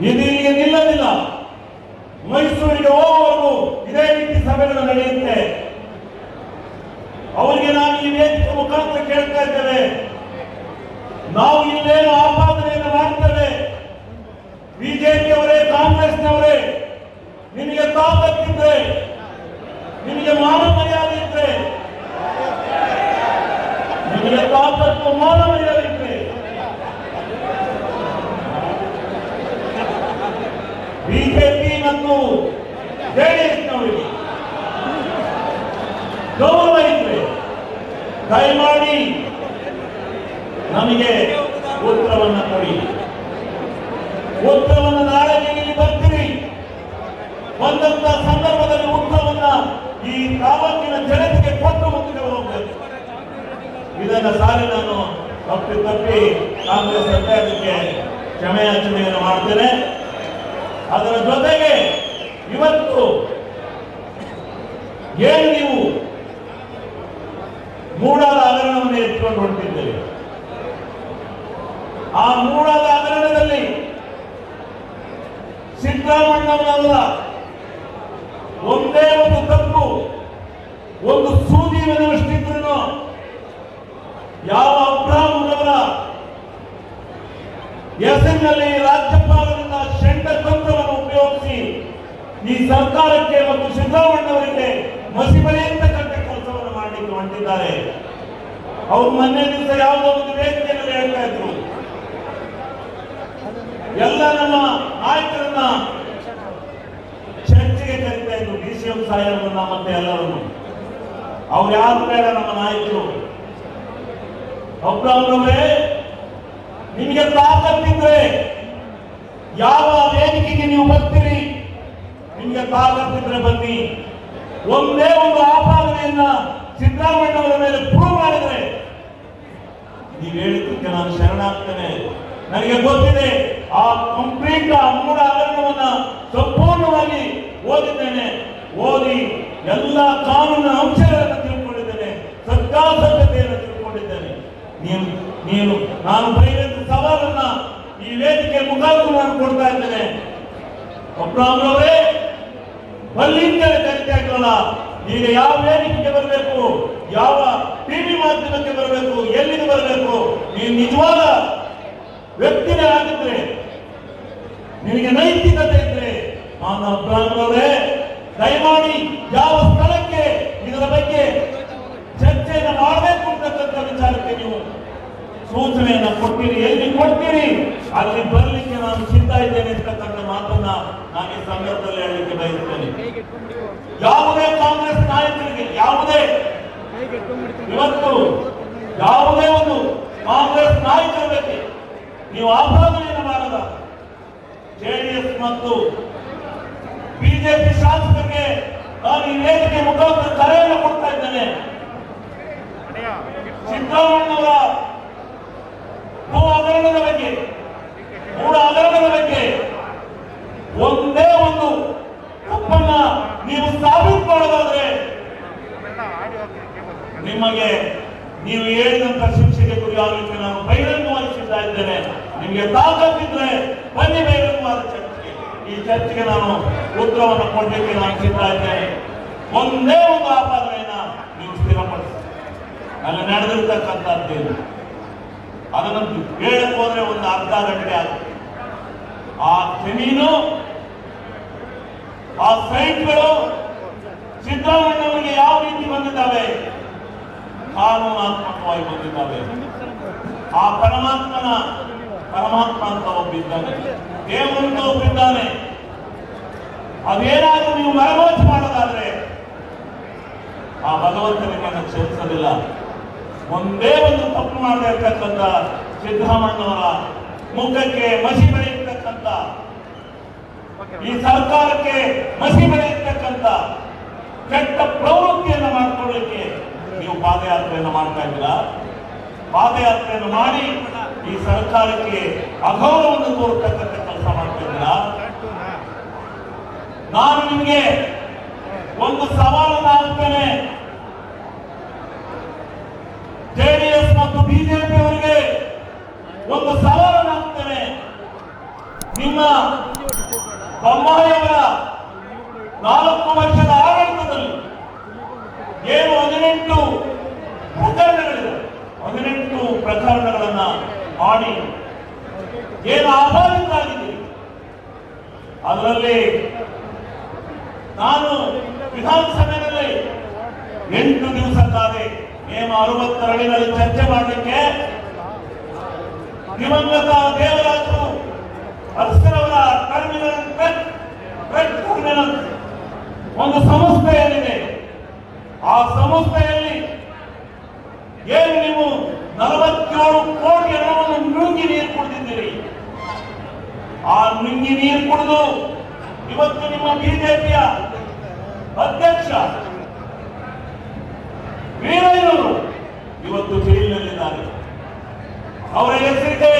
ಇದು ಇಲ್ಲಿಗೆ ನಿಲ್ಲಲಿಲ್ಲ. ಮೈಸೂರಿಗೆ ಹೋಗುವವರೆಗೂ ಇದೇ ರೀತಿ ಸಭೆಗಳು ನಡೆಯುತ್ತೆ. ಅವರಿಗೆ ನಾವು ಈ ವೇದಿಕೆ ಮುಖಾಂತರ ಕೇಳ್ತಾ ಇದ್ದೇವೆ ನಾವು ಇಲ್ಲೇನು ಆಪಾದನೆಯನ್ನು ಮಾಡ್ತೇವೆ. ಬಿಜೆಪಿಯವರೇ, ಕಾಂಗ್ರೆಸ್ನವರೇ, ನಿಮಗೆ ತಾಕತ್ತಿದ್ರೆ, ನಿಮಗೆ ಮಾನ ಮರ್ಯಾದೆ ಇದ್ರೆ ನಿಮಗೆ ತಾಕತ್ತು ಮಾನ ಮರ್ಯಾದೆ ಮತ್ತು ಜೆಡಿಎಸ್ನವರಿಗೆ ಗೌರವ ಇದ್ರೆ ದಯಮಾಡಿ ನಮಗೆ ಉತ್ತರವನ್ನ ಕೊಡಿ. ಉತ್ತರವನ್ನು ನಾಳೆ ನೀವು ಬರ್ತೀರಿ. ಬಂದಂತ ಸಂದರ್ಭದಲ್ಲಿ ಉತ್ತರವನ್ನ ಈ ತಾಲೂಕಿನ ಜನತೆಗೆ ಕೊಟ್ಟು ಮುಂದೆ ಹೋಗಬೇಕು. ಇದನ್ನ ಸಾರಿ ನಾನು ತಪ್ಪಿ ತಪ್ಪಿ ಕಾಂಗ್ರೆಸ್ ಸರ್ಕಾರಕ್ಕೆ ಕ್ಷಮೆಯಾಚನೆಯನ್ನು ಮಾಡ್ತೇನೆ. ಅದರ ಜೊತೆಗೆ ಇವತ್ತು ಏನು ನೀವು ಮೂಡಾದ ಹಗರಣವನ್ನು ಎತ್ಕೊಂಡು ಹೊರಟಿದ್ದೇವೆ ಆ ಮೂಡದ ಹಗರಣದಲ್ಲಿ ಸಿದ್ದರಾಮಣ್ಣವರಲ್ಲ ಒಂದೇ ಒಂದು ತಪ್ಪು ಒಂದು ಸೂದಿ ಮನವಷ್ಟಿದ್ರು ಯಾವ ಅಬ್ರಾಹ್ಮಣವರ ಹೆಸರಿನಲ್ಲಿ ರಾಜ್ಯಪಾಲರಿಂದ ಷಂಡ ಉಪಯೋಗಿಸಿ ಈ ಸರ್ಕಾರಕ್ಕೆ ಮತ್ತು ಸಿದ್ದರಾಮಣ್ಣವರಿಗೆ ಮಸಿಬಲಿಯಂತಕ್ಕಂಥ ಕೆಲಸವನ್ನು ಮಾಡಲಿಕ್ಕೆ ಹೊಂಟಿದ್ದಾರೆ ಅವ್ರು ಮೊನ್ನೆ ದಿವಸ ಯಾವುದೋ ಒಂದು ವೇದಿಕೆಯಲ್ಲಿ ಹೇಳ್ತಾ ಇದ್ರು. ಎಲ್ಲ ನಮ್ಮ ನಾಯಕರನ್ನ ಚರ್ಚೆಗೆ ಕರೀತಾ ಇದ್ರು. ಡಿ ಸಿ ಎಂ ಸಾಹೇಬರನ್ನ ಮತ್ತೆ ಎಲ್ಲರನ್ನು. ಅವ್ರು ಯಾರು ಬೇಡ ನಮ್ಮ ನಾಯಕರು. ಒಬ್ಬರವರೇ ನಿಮಗೆ ತಾಕತ್ತಿದ್ರೆ ಯಾವ ವೇದಿಕೆಗೆ ನೀವು ಬರ್ತೀರಿ? ನಿಮಗೆ ತಾಕತ್ತಿದ್ರೆ ಬನ್ನಿ. ಒಂದೇ ಒಂದು ಆಪಾದನೆಯನ್ನ ಸಿದ್ದರಾಮಯ್ಯವರ ಮೇಲೆ ಪ್ರೂವ್ ಮಾಡಿದ್ರೆ, ನೀವು ಹೇಳಿದ್ದಕ್ಕೆ ನಾನು ಶರಣಾಗ್ತೇನೆ. ನನಗೆ ಗೊತ್ತಿದೆ, ಆ ಕಂಪ್ಲೀಟ್ ಆ ಹಗರಣವನ್ನ ಸಂಪೂರ್ಣವಾಗಿ ಓದಿದ್ದೇನೆ. ಓದಿ ಎಲ್ಲ ಕಾನೂನಿನ ಅಂಶಗಳನ್ನು ತಿಳ್ಕೊಂಡಿದ್ದೇನೆ, ಸತ್ಯಾಸತ್ಯತೆಯನ್ನು ತಿಳ್ಕೊಂಡಿದ್ದೇನೆ. ನೀನು ನೀನು, ನಾನು ಬೈರಂತ ಸವಾಲನ್ನ ಈ ವೇದಿಕೆ ಮುಖಾಂತರ ನಾನು ಕೊಡ್ತಾ ಇದ್ದೇನೆ. ಒಬ್ಬರವರೇ ಬಲ್ಲಿಂದಲೇ ಚರ್ಚೆ ಆಗಲ್ಲ ಈಗ ಯಾವ ವೇದಿಕೆಗೆ ಬರಬೇಕು? ಯಾವ ಟಿವಿ ಮಾಧ್ಯಮಕ್ಕೆ ಬರಬೇಕು? ಎಲ್ಲಿಗೆ ಬರಬೇಕು? ನೀನು ನಿಜವಾದ ವ್ಯಕ್ತಿನೇ ಆಗಿದ್ರೆ ನಿನಗೆ ನೈತಿಕತೆ ಇದ್ರೆ ಮಾನ ಬ್ರಾಹ್ಮಣರೇ ದಯಮಾಡಿ ಯಾವ ಸ್ಥಳಕ್ಕೆ ಇದರ ಬಗ್ಗೆ ಚರ್ಚೆಯನ್ನು ಮಾಡಬೇಕು ಅಂತಕ್ಕಂಥ ವಿಚಾರಕ್ಕೆ ನೀವು ಸೂಚನೆಯನ್ನು ಕೊಟ್ಟಿರಿ, ಎಲ್ಲಿ ಕೊಡ್ತೀರಿ? ಅಲ್ಲಿ ಬರಲಿಕ್ಕೆ ನಾನು ಸಿದ್ಧ ಇದ್ದೇನೆ ಅಂತಕ್ಕಂಥ ಮಾತನ್ನ ನಾನು ಈ ಸಂದರ್ಭದಲ್ಲಿ ಹೇಳಲಿಕ್ಕೆ ಬಯಸ್ತೇನೆ ಯಾವುದೇ ಕಾಂಗ್ರೆಸ್ ನಾಯಕರಿಗೆ ಯಾವುದೇ ಇವತ್ತು ಯಾವುದೇ ಒಂದು ಕಾಂಗ್ರೆಸ್ ನಾಯಕರ ಬಗ್ಗೆ ನೀವು ಆಪಾದನೆಯನ್ನು ಮಾಡದ ಜೆಡಿಎಸ್ ಮತ್ತು ಬಿಜೆಪಿ ಶಾಸಕರಿಗೆ ನಾನು ಈ ವೇದಿಕೆ ಮುಖಾಂತರ ಕರೆಯನ್ನು ಕೊಡ್ತಾ ಇದ್ದೇನೆ. ಸಿದ್ದರಾಮಣ್ಣವರ ಭೂ ಹಗರಣದ ಬಗ್ಗೆ ಮೂಡ ಹಗರಣದ ಬಗ್ಗೆ ಒಂದೇ ಒಂದು ತಪ್ಪನ್ನ ನೀವು ಸಾಬೀತು ಮಾಡೋದಾದ್ರೆ ನಿಮಗೆ ನೀವು ಹೇಳಿದಂತ ಶಿಕ್ಷೆಗೆ ಗುರಿಯಾಗಲಿಕ್ಕೆ ನಾನು ಬಹಿರಂಗವಾಗಿ ಸಿದ್ಧ ಇದ್ದೇನೆ. ನಿಮಗೆ ತಾಕತ್ತಿದ್ರೆ ಬನ್ನಿ ಬಹಿರಂಗವಾದ ಚರ್ಚೆಗೆ. ಈ ಚರ್ಚೆಗೆ ನಾನು ಉತ್ತರವನ್ನು ಕೊಡಲಿಕ್ಕೆ ನಾನು ಸಿದ್ಧ ಇದ್ದೇನೆ. ಒಂದೇ ಒಂದು ಆಪಾದನೆಯನ್ನ ನೀವು ಸ್ಥಿರಪಡಿಸಿ. ಅಲ್ಲಿ ನಡೆದಿರ್ತಕ್ಕಂಥದ್ದೇನು ಅದನ್ನು ಹೇಳಕ್ಕೆ ಹೋದ್ರೆ ಒಂದು ಅರ್ಧ ಗಂಟೆ ಆಗುತ್ತೆ. ಆ ಜಮೀನು ಆ ಸೈಟ್ಗಳು ಸಿದ್ದರಾಮಯ್ಯವರಿಗೆ ಯಾವ ರೀತಿ ಬಂದಿದ್ದಾವೆ? ಕಾನೂನಾತ್ಮಕವಾಗಿ ಬಂದಿದ್ದಾವೆ ಆ ಪರಮಾತ್ಮನ ಪರಮಾತ್ಮ ಅಂತ ಒಬ್ಬಿದ್ದಾನೆ ದೇವರಂತ ಒಬ್ಬಿದ್ದಾನೆ ಅದೇನಾದರೂ ನೀವು ಮರಮೋಚ ಮಾಡೋದಾದ್ರೆ ಆ ಭಗವಂತನಿಗೆ ಕ್ಷಮಿಸಲಿಲ್ಲ. ಒಂದೇ ಒಂದು ತಪ್ಪು ಮಾಡದೇ ಇರ್ತಕ್ಕಂಥ ಸಿದ್ದರಾಮಣ್ಣವರ ಮುಖಕ್ಕೆ ಮಸಿ ಬೆಳೆಯತಕ್ಕಂಥ ಈ ಸರ್ಕಾರಕ್ಕೆ ಮಸಿ ಬೆಳೆಯತಕ್ಕಂಥ ಕೆಟ್ಟ ನೀವು ಪಾದಯಾತ್ರೆಯನ್ನು ಮಾಡ್ತಾ ಇದ್ದೀರಾ? ಪಾದಯಾತ್ರೆಯನ್ನು ಮಾಡಿ ಈ ಸರ್ಕಾರಕ್ಕೆ ಅಗೌರವವನ್ನು ತೋರ್ತಕ್ಕಂಥ ಕೆಲಸ ಮಾಡ್ತಾ ಇದ್ದೀರಾ? ನಾನು ನಿಮಗೆ ಒಂದು ಸವಾಲನ್ನು ಹಾಕ್ತೇನೆ ಜೆಡಿಎಸ್ ಮತ್ತು ಬಿಜೆಪಿ ಅವರಿಗೆ ಒಂದು ಸವಾಲು ಹಾಕ್ತೇನೆ ನಿಮ್ಮ ಬೊಮ್ಮಾಯಿಯವರ ನಾಲ್ಕು ವರ್ಷದ ಮಾಡಿ. ಏನು ಆಧಾರಿತರಾಗಿದ್ದೀರಿ ಅದರಲ್ಲಿ ನಾನು ವಿಧಾನಸಭೆಯಲ್ಲಿ ಎಂಟು ದಿವಸ ತಾನೆ ನೇಮ ಅರವತ್ತೆರಡಿನಲ್ಲಿ ಚರ್ಚೆ ಮಾಡಲಿಕ್ಕೆ ದಿವಂಗತ ದೇವರಾಜರು ಅರಸರವರ ಟರ್ಮಿನಲ್ ಟ್ರಕ್ ಟ್ರಕ್ ಟರ್ಮಿನಲ್ ಒಂದು ಸಂಸ್ಥೆ ಏನಿದೆ ಆ ಸಂಸ್ಥೆಯಲ್ಲಿ ಏನು ನೀವು ನಲವತ್ತೇಳು ಕೋಟಿ ಹಣವನ್ನು ನುಂಗಿ ನೀರು ಕುಡಿದಿದ್ದೀರಿ ಆ ನುಂಗಿ ನೀರು ಕುಡಿದು ಇವತ್ತು ನಿಮ್ಮ ಬಿಜೆಪಿಯ ಅಧ್ಯಕ್ಷ ವೀರಯ್ಯನವರು ಇವತ್ತು ಜೈಲಿನಲ್ಲಿದ್ದಾರೆ. ಅವರ ಹೆಸರಿಗೆ